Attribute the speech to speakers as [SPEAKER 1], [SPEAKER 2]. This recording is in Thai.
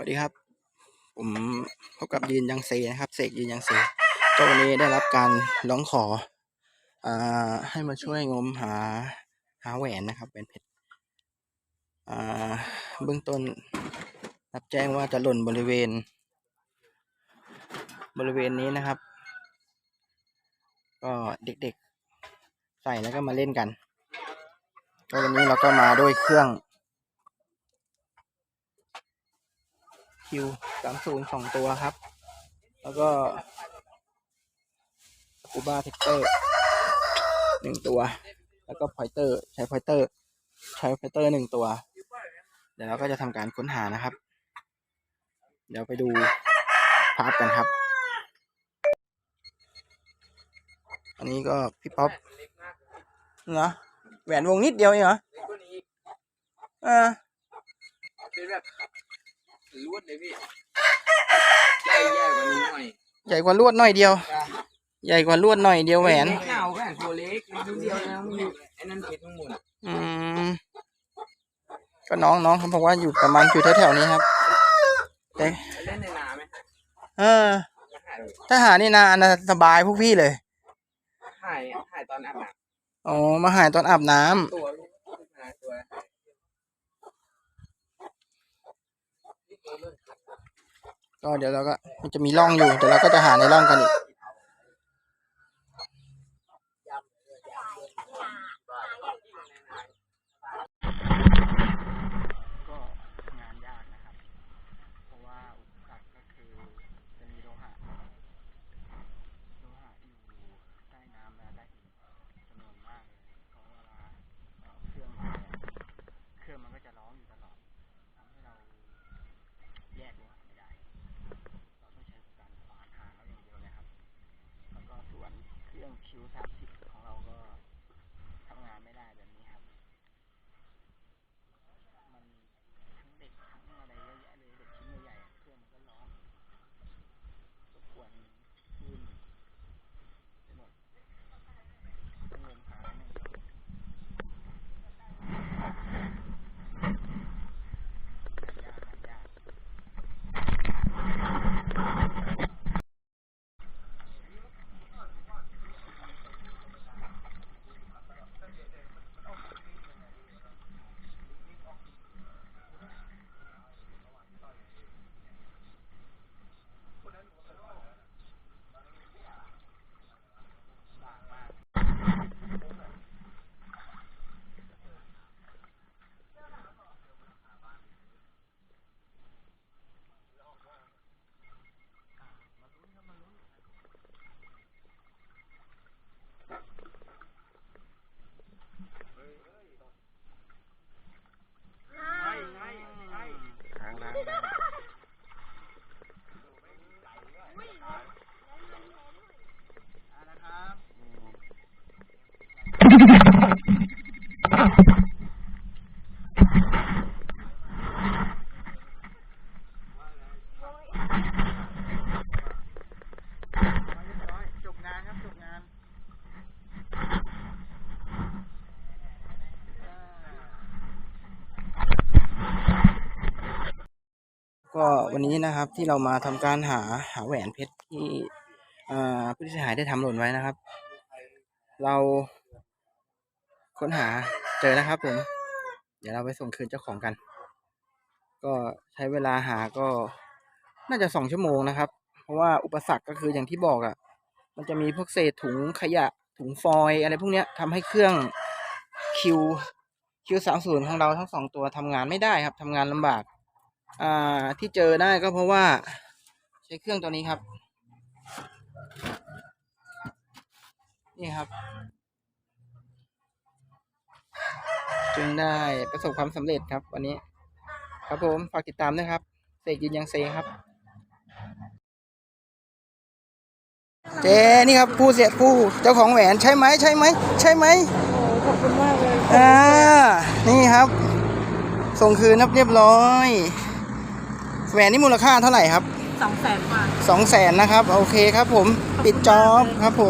[SPEAKER 1] วัสดีครับ ผมพบกับยืนยังเซนะครับเสกยืนยังเซก็วันนี้ได้รับการร้องขออ่าให้มาช่วยงมหาหาแหวนนะครับแหวนเพชรอ่าเบื้องต้นรับแจ้งว่าจะหล่นบริเวณ บริเวณนี้นะครับ ก็เด็กๆ ใส่แล้วก็มาเล่นกันก็วันนี้เราก็มาด้วยเครื่อง คิวสามศูนย์สองตัวครับ แล้วก็กูบ้าเทคเตอร์หนึ่งตัว แล้วก็พอยเตอร์ใช้พอยเตอร์ ใช้พอยเตอร์หนึ่งตัว เดี๋ยวเราก็จะทำการค้นหานะครับ เดี๋ยวไปดูภาพกันครับ อันนี้ก็พี่ป๊อปเหรอแหวนวงนิดเดียวเองเหรอ
[SPEAKER 2] อ่าเป็นแบบ ลวดเลยพี่ใหญ่ใหญ่กว่านี้หน่อย
[SPEAKER 1] ใหญ่กว่าลวดหน่อยเดียว ใหญ่กว่าลวดหน่อยเดียวแหวน
[SPEAKER 2] เล็กหนาวแหวนตัวเล็กนิดเดียวนะมีไอ้นั่นเพชรทั้งหมดอะ
[SPEAKER 1] อืมก็น้องน้องเขาบอกว่าอยู่ประมาณอยู่แถวๆนี้ครับแต่
[SPEAKER 2] ไปเล่นในน้ำไหม
[SPEAKER 1] เออ
[SPEAKER 2] มาถ่ายเลย
[SPEAKER 1] ถ้าหานี่นาอันนะสบายพวกพี่เลย
[SPEAKER 2] ถ่ายถ่ายตอนอาบน้
[SPEAKER 1] อ๋อมาหายตอนอาบน้ำำ
[SPEAKER 2] ตัวถ่ายตัว
[SPEAKER 1] ก็เดี๋ยวเราก็มันจะมีร่องอยู่เดี๋ยวเราก็จะหาในร่องกันอีก ก็วันนี้นะครับที่เรามาทำการหาหาแหวนเพชรที่อ่าผู้เสียหายได้ทำหล่นไว้นะครับ เราค้นหาเจอนะครับผมเดี๋ยวเราไปส่งคืนเจ้าของกัน ก็ใช้เวลาหาก็น่าจะสองชั่วโมงนะครับ เพราะว่าอุปสรรคก็คืออย่างที่บอกอะ่ะ มันจะมีพวกเศษถุงขยะถุงฟอยอะไรพวกเนี้ยทำให้เครื่องคิวคิวสามศูนย์ของเราทั้งสองตัวทำงานไม่ได้ครับทำงานลำบาก อ่าที่เจอได้ก็เพราะว่าใช้เครื่องตัวนี้ครับ นี่ครับ จึงได้ประสบความสำเร็จครับวันนี้ ครับผมฝากติดตามด้วยครับเสกยืนยังเซครับ เจนี่ครับผู้เสียผู้เจ้าของแหวนใช่ไหมใช่ไหมใช่ไหม
[SPEAKER 3] โอ้ขอบคุณมากเลย
[SPEAKER 1] อ่านี่ครับ ส่งคืนครับเรียบร้อย แหวนนี่มูลค่าเท่าไหร่ครับ
[SPEAKER 3] สองแสนบาท
[SPEAKER 1] สองแสนนะครับ โอเคครับผม ปิดจอบครับผม